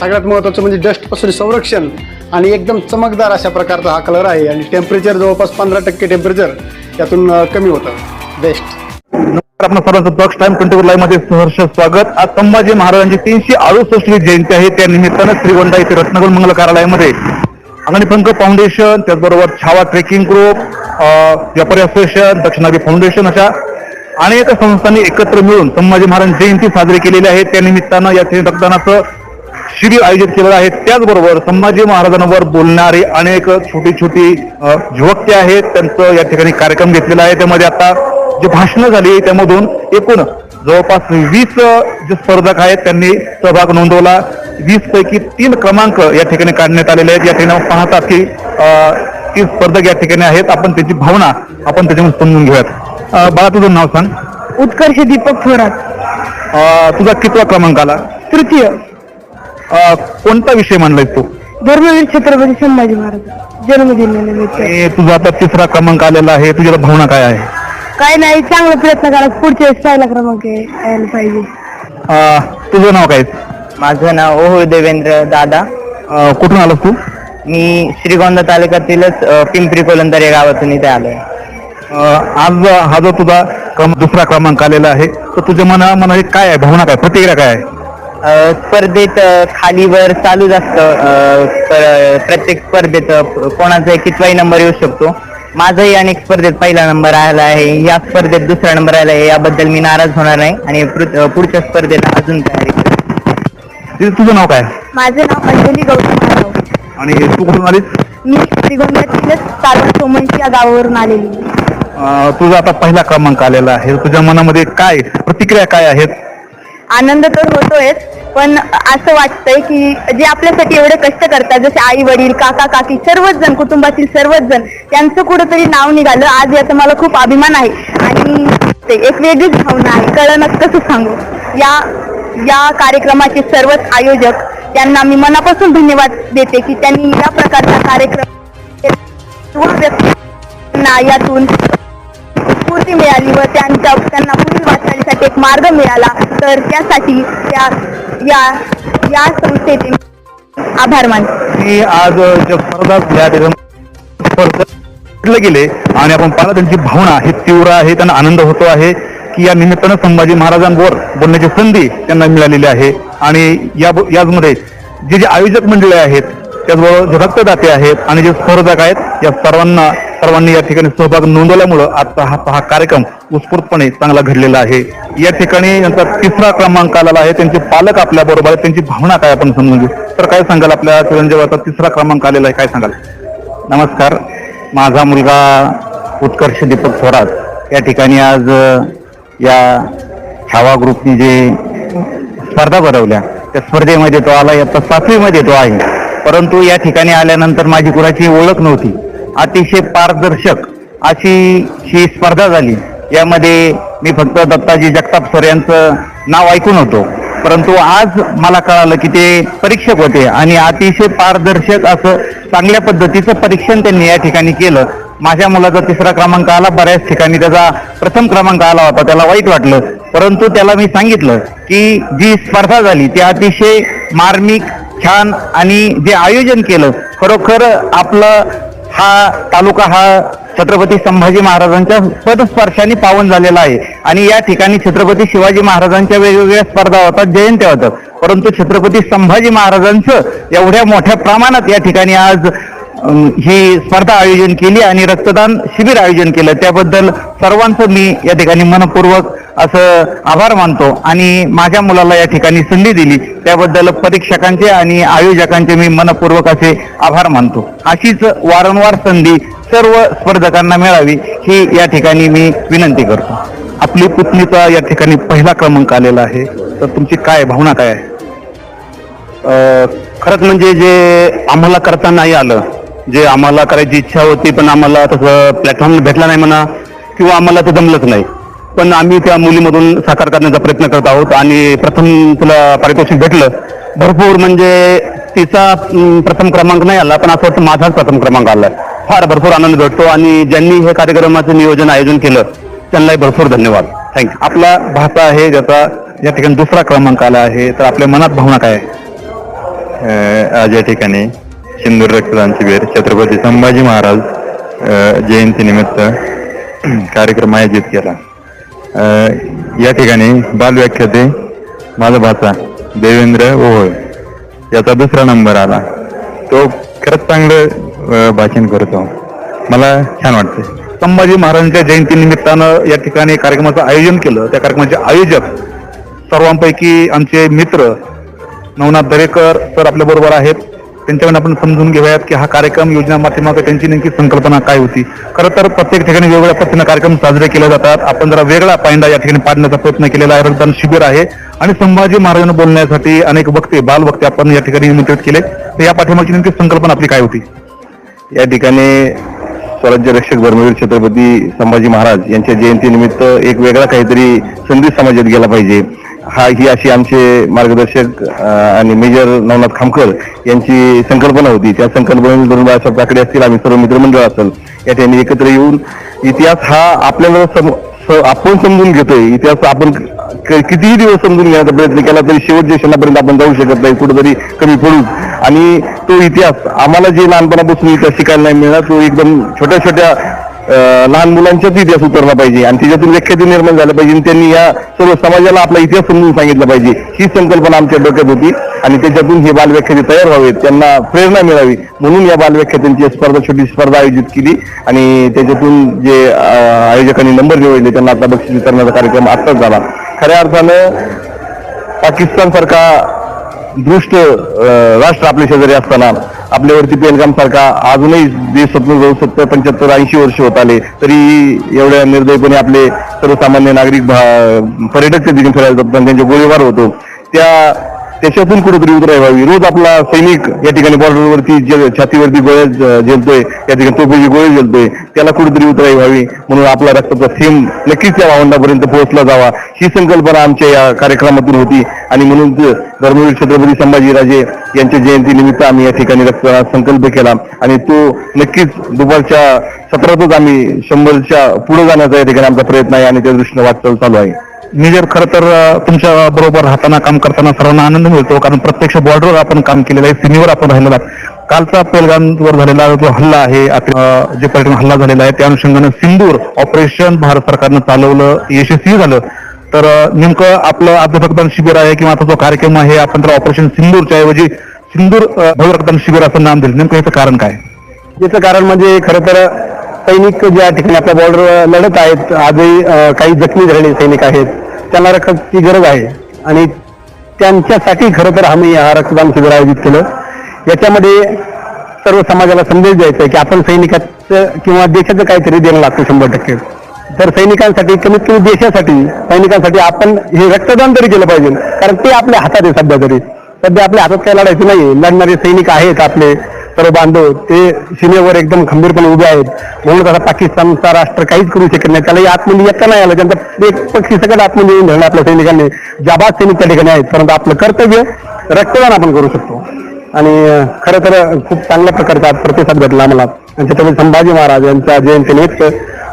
सगळ्यात महत्त्वाचं म्हणजे डस्टपासून संरक्षण आणि एकदम चमकदार अशा प्रकारचा हा कलर आहे. आणि टेम्परेचर जवळपास पंधरा टक्के टेम्परेचर यातून कमी होतं. बेस्ट नमस्कार आपण सर्वांचं बक्स टाइम ट्वेंटी लाईव्हमध्ये सहर्ष स्वागत. आज संभाजी महाराजांची तीनशे अडुसष्टवी जयंती आहे. त्या निमित्तानं श्रीगोंदा येथे रत्नगुल मंगल कार्यालयामध्ये अग्निपंख फाउंडेशन त्याचबरोबर छावा ट्रेकिंग ग्रुप व्यापारी असोसिएशन दक्षिणारी फाउंडेशन अशा अनेक संस्थांनी एकत्र मिळून संभाजी महाराज जयंती साजरी केलेली आहे. त्या निमित्तानं या ठिकाणी रक्तदानाचं शिबिर आयोजित केलेलं आहे. त्याचबरोबर संभाजी महाराजांवर बोलणारी अनेक छोटी छोटी अ, झुवक्ते आहेत. त्यांचं या ठिकाणी कार्यक्रम घेतलेला आहे. त्यामध्ये आता जे भाषणं झाली त्यामधून एकूण जवळपास वीस जे स्पर्धक आहेत त्यांनी सहभाग नोंदवला. वीस पैकी तीन क्रमांक या ठिकाणी काढण्यात आलेले आहेत. या ठिकाणी पाहतात की तीन स्पर्धक या ठिकाणी आहेत. आपण त्यांची भावना आपण त्याच्यामध्ये समजून घेऊयात. बाळा तुझं नाव सांग. उत्कर्ष दीपक थोरात. तुझा कितवा क्रमांक आला? तृतीय. अ, कोणता विषय मांडलाय तू? धर्मवीर छत्रपती संभाजी महाराज. जन्मदिनानिमित्त तुझा आता तिसरा क्रमांक आलेला आहे. तुझ्या भावना काय आहे? काय नाही चांगला प्रयत्न करा. पुढच्या वेळेस पहिला क्रमांक यायला पाहिजे. अं, तुझं नाव काय? माझं नाव ओहो देवेंद्र दादा. अं, कुठून आलास तू? मी श्रीगोंदा तालुक्यातीलच अ, पिंपरी कोलंदर या गावातून इथे आलोय. अं, आज हा जो तुझा क्रम दुसरा क्रमांक आलेला आहे तर तुझ्या मना मनात काय आहे? भावना काय? प्रतिक्रिया काय आहे? स्पर्धेत खालीवर चालूच असतं प्रत्येक स्पर्धेत कोणाचा कितवाही नंबर येऊ शकतो. माझाही अनेक स्पर्धेत पहिला नंबर आला आहे. या स्पर्धेत दुसरा नंबर आला आहे. याबद्दल मी नाराज होणार नाही आणि पुढच्या स्पर्धेला अजून तयारी तुझं नाव काय? माझं नाव अंजली गौतम आणि तू कुठून आलीस? मी श्रीगोंद्यातीलच तालुका सोमंशी या गावावरून आलेली. तुझा आता पहिला क्रमांक आलेला आहे. तुझ्या मनामध्ये काय प्रतिक्रिया काय आहेत? आनंद तर होतोयच पण असं वाटतंय की जे आपल्यासाठी एवढे कष्ट करतात जसे आई वडील काका काकी सर्वच जण कुटुंबातील सर्वच जण त्यांचं कुठंतरी नाव निघालं. आज याचा मला खूप अभिमान आहे. आणि ते एक वेगळीच भावना आहे. कळणं कसं सांगू. या या कार्यक्रमाचे सर्वच आयोजक त्यांना मी मनापासून धन्यवाद देते की त्यांनी या प्रकारचा कार्यक्रम यातून स्फूर्ती मिळाली व त्यांच्या त्यांना पुढील वाटचालीसाठी एक मार्ग मिळाला. तर त्यासाठी त्या या या संस्थेचे आभार मानते. मी आज स्पर्धा गेले आणि आपण पाहिलं त्यांची भावना ही तीव्र आहे त्यांना आनंद होतो आहे की या निमित्तानं संभाजी महाराजांवर बोलण्याची संधी त्यांना मिळालेली आहे. आणि या याचमध्ये जे जे आयोजक मंडळी आहेत त्याचबरोबर जे रक्तदाते आहेत आणि जे स्पर्धक आहेत या सर्वांना सर्वांनी या ठिकाणी सहभाग नोंदवल्यामुळं आता हा हा कार्यक्रम उत्स्फूर्तपणे चांगला घडलेला आहे. या ठिकाणी यांचा तिसरा क्रमांक आलेला आहे. त्यांचे पालक आपल्या बरोबर आहेत. त्यांची भावना काय आपण समजून घेऊ. तर काय सांगाल आपल्या चिरंजीवाचा तिसरा क्रमांक आलेला आहे? काय सांगाल? नमस्कार. माझा मुलगा उत्कर्ष दीपक थोरात या ठिकाणी आज या छावा ग्रुपनी जे स्पर्धा भरवल्या त्या स्पर्धेमध्ये तो आला आता सातवीमध्ये तो आहे. परंतु या ठिकाणी आल्यानंतर माझी कुणाची ओळख नव्हती. अतिशय पारदर्शक अशी ही स्पर्धा झाली. यामध्ये मी फक्त दत्ताजी जगताप सर यांचं नाव ऐकून होतो. परंतु आज मला कळालं की ते परीक्षक होते आणि अतिशय पारदर्शक असं चांगल्या पद्धतीचं परीक्षण त्यांनी या ठिकाणी केलं. माझ्या मुलाचा तिसरा क्रमांक आला बऱ्याच ठिकाणी त्याचा प्रथम क्रमांक आला होता त्याला वाईट वाटलं. परंतु त्याला मी सांगितलं की जी स्पर्धा झाली ती अतिशय मार्मिक छान आणि जे आयोजन केलं खरोखर आपलं हा तालुका हा छत्रपती संभाजी महाराजांच्या पदस्पर्शाने पावन झालेला आहे. आणि या ठिकाणी छत्रपती शिवाजी महाराजांच्या वेगवेगळ्या स्पर्धा होतात जयंत्या होतात. परंतु छत्रपती संभाजी महाराजांचं एवढ्या मोठ्या प्रमाणात या ठिकाणी आज ही स्पर्धा आयोजन केली आणि रक्तदान शिबिर आयोजन केलं. त्याबद्दल सर्वांचं मी या ठिकाणी मनपूर्वक असं आभार मानतो आणि माझ्या मुलाला या ठिकाणी संधी दिली. त्याबद्दल परीक्षकांचे आणि आयोजकांचे मी मनपूर्वक असे आभार मानतो. अशीच वारंवार संधी सर्व स्पर्धकांना मिळावी ही या ठिकाणी मी विनंती करतो. आपली पुतणीचा या ठिकाणी पहिला क्रमांक आलेला आहे. तर तुमची काय भावना काय आहे? खरंच म्हणजे जे आम्हाला करता नाही आलं जे आम्हाला करायची इच्छा होती पण आम्हाला तसं प्लॅटफॉर्म भेटला नाही म्हणा किंवा आम्हाला ते जमलंच नाही. पण आम्ही त्या मुलीमधून साकार करण्याचा प्रयत्न करत आहोत आणि प्रथम तुला पारितोषिक भेटलं. भरपूर म्हणजे तिचा प्रथम क्रमांक नाही आला पण असं वाटतं माझाच प्रथम क्रमांक आला. फार भरपूर आनंद भेटतो आणि ज्यांनी हे कार्यक्रमाचं नियोजन आयोजन केलं त्यांनाही भरपूर धन्यवाद. थँक्यू आपला भाषा आहे ज्याचा या ठिकाणी दुसरा क्रमांक आला आहे तर आपल्या मनात भावना काय आहे? या ठिकाणी सिंदूर रक्तदान शिबिर छत्रपती संभाजी महाराज जयंतीनिमित्त कार्यक्रम आयोजित केला. या ठिकाणी बालव्याख्याते माझा भाचा देवेंद्र ओहोळ याचा दुसरा नंबर आला. तो खरंच चांगलं भाषण करतो. मला छान वाटते संभाजी महाराजांच्या जयंतीनिमित्तानं या ठिकाणी कार्यक्रमाचं आयोजन केलं. त्या कार्यक्रमाचे आयोजक सर्वांपैकी आमचे मित्र नवनाथ दरेकर सर आपल्याबरोबर आहेत. त्यांच्याकडून आपण समजून घेऊयात की हा कार्यक्रम योजना माध्यमात त्यांची नेमकी संकल्पना काय होती. खरं तर प्रत्येक ठिकाणी वेगवेगळ्या पद्धतीने कार्यक्रम साजरे केले जातात. आपण जरा वेगळा पायंडा या ठिकाणी पाडण्याचा प्रयत्न केलेला आहे. रक्तदान शिबिर आहे. आणि संभाजी महाराजांना बोलण्यासाठी अनेक वक्ते बाल वक्ते आपण या ठिकाणी निमंत्रित केले. तर या पाठिंबाची नेमकी संकल्पना आपली काय होती? या ठिकाणी स्वराज्य रक्षक धर्मवीर छत्रपती संभाजी महाराज यांच्या जयंतीनिमित्त एक वेगळा काहीतरी संदेश समाजात गेला पाहिजे. हा ही अशी आमचे मार्गदर्शक आणि मेजर नवनाथ खामकर यांची संकल्पना होती. त्या संकल्पनेतून दोन बाळासाहेब काकडे असतील आम्ही सर्व मित्रमंडळ असेल या ठिकाणी एकत्र येऊन इतिहास हा आपल्याला सम- आपण समजून घेतोय. इतिहास आपण कितीही दिवस समजून घेण्याचा प्रयत्न केला तरी शेवटच्या क्षणापर्यंत आपण जाऊ शकत नाही कुठेतरी कमी पडू आणि तो इतिहास आम्हाला जे लहानपणापासून इतिहास शिकायला नाही मिळणार तो एकदम छोट्या छोट्या लहान मुलांच्याच इतिहास उतरला पाहिजे. आणि त्याच्यातून व्याख्याती निर्माण झालं पाहिजे आणि त्यांनी या सर्व समाजाला आपला इतिहास समजून सांगितला पाहिजे. ही संकल्पना आमच्या डोक्यात होती. आणि त्याच्यातून हे बालव्याख्याते तयार व्हावेत. त्यांना प्रेरणा मिळावी. म्हणून या बालव्याख्यात्यांची स्पर्धा छोटी स्पर्धा आयोजित केली. आणि त्याच्यातून जे आयोजकांनी नंबर निवडले त्यांना आता बक्षीस वितरणाचा कार्यक्रम आत्ताच झाला. खऱ्या अर्थानं पाकिस्तान सारखा दृष्ट राष्ट्र आपल्या शेजारी असताना आपल्यावरती बेलगाम सारखा अजूनही देश स्वप्न जाऊ सत्तर पंच्याहत्तर ऐंशी वर्ष होत आले तरी एवढ्या निर्दयपणे आपले सर्वसामान्य नागरिक भा- पर्यटक त्या ठिकाणी फिरायला जातात त्यांचे गोळीबार होतो. त्या त्याच्यातून कुठेतरी उतराई व्हावी. रोज आपला सैनिक या ठिकाणी बॉर्डरवरती जे छातीवरती गोळ्या झेलतोय या ठिकाणी तोफेची गोळी झेलतोय त्याला कुठेतरी उतराई व्हावी. म्हणून आपला रक्ताचा थेंब नक्कीच त्या भावंडापर्यंत पोहोचला जावा. ही संकल्पना आमच्या या कार्यक्रमातून होती. आणि म्हणून धर्मवीर छत्रपती संभाजीराजे यांच्या जयंतीनिमित्त आम्ही या ठिकाणी रक्तदान संकल्प केला. आणि तो नक्कीच दुपारच्या सत्रातच आम्ही शंभरच्या पुढे जाण्याचा या ठिकाणी आमचा प्रयत्न आहे आणि त्या दृष्टीने वाटचाल चालू आहे. मी जर खरं तर तुमच्या बरोबर राहताना काम करताना सर्वांना आनंद मिळतो. कारण प्रत्यक्ष बॉर्डरवर आपण काम केलेलं आहे सीमेवर आपण राहिलेलो कालचा पेलगामवर झालेला जो हल्ला आहे जे पर्यटन हल्ला झालेला आहे त्या अनुषंगाने सिंदूर ऑपरेशन भारत सरकारनं चालवलं यशस्वी झालं. तर नेमकं आपलं आज रक्तदान शिबिर आहे किंवा आता जो कार्यक्रम आहे आपण तर ऑपरेशन सिंदूरच्या ऐवजी सिंदूर भव्य रक्तदान शिबिर असं नाम दिलं. नेमकं याचं कारण काय? याचं कारण म्हणजे खरं तर सैनिक ज्या ठिकाणी आपल्या बॉर्डर लढत आहेत आजही काही जखमी झालेले सैनिक आहेत. त्यांना रक्ताची गरज आहे. आणि त्यांच्यासाठी खरं तर आम्ही हा रक्तदान शिबिर आयोजित केलं. याच्यामध्ये सर्व समाजाला संदेश द्यायचा आहे की आपण सैनिकाचं किंवा देशाचं काहीतरी देणं लागतो शंभर टक्के. तर सैनिकांसाठी कमीत कमी देशासाठी सैनिकांसाठी आपण हे रक्तदान तरी केलं पाहिजे. कारण ते आपल्या हातात आहे सध्या तरी. सध्या आपल्या हातात काही लढायचं नाही लढणारे सैनिक आहेत आपले. सर्व बांधव ते सीमेवर एकदम खंबीरपणे उभे आहेत. म्हणून आता पाकिस्तानचा राष्ट्र काहीच करू शकत नाही. त्यालाही आतमध्ये येता नाही आलं? त्यांचा एक पक्षी सगळं आतमध्ये येऊन धरणं आपल्या सैनिकांनी. जाबाज सैनिक त्या ठिकाणी आहेत. परंतु आपलं कर्तव्य रक्तदान आपण करू शकतो. आणि खर खरं तर खूप चांगल्या प्रकारचा प्रतिसाद भेटला आम्हाला. आणि संभाजी महाराज यांच्या जयंतीनिमित्त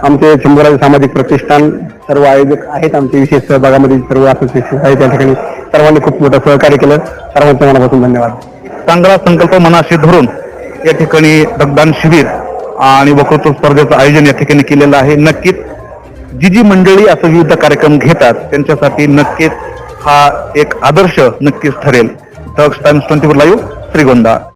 आमचे शंभराजे सामाजिक प्रतिष्ठान सर्व आयोजक आहेत. आमचे विशेष सहभागामध्ये सर्व असोसिएशन आहेत त्या ठिकाणी. सर्वांनी खूप मोठं सहकार्य केलं. सर्वांच्या मनापासून धन्यवाद. चांगला संकल्प मनाशी धरून या ठिकाणी रक्तदान शिबिर आणि वक्तृत्व स्पर्धेचं आयोजन या ठिकाणी केलेलं आहे. नक्कीच जी जी मंडळी असं विविध कार्यक्रम घेतात त्यांच्यासाठी नक्कीच हा एक आदर्श नक्कीच ठरेल. Times twenty four live Shrigonda.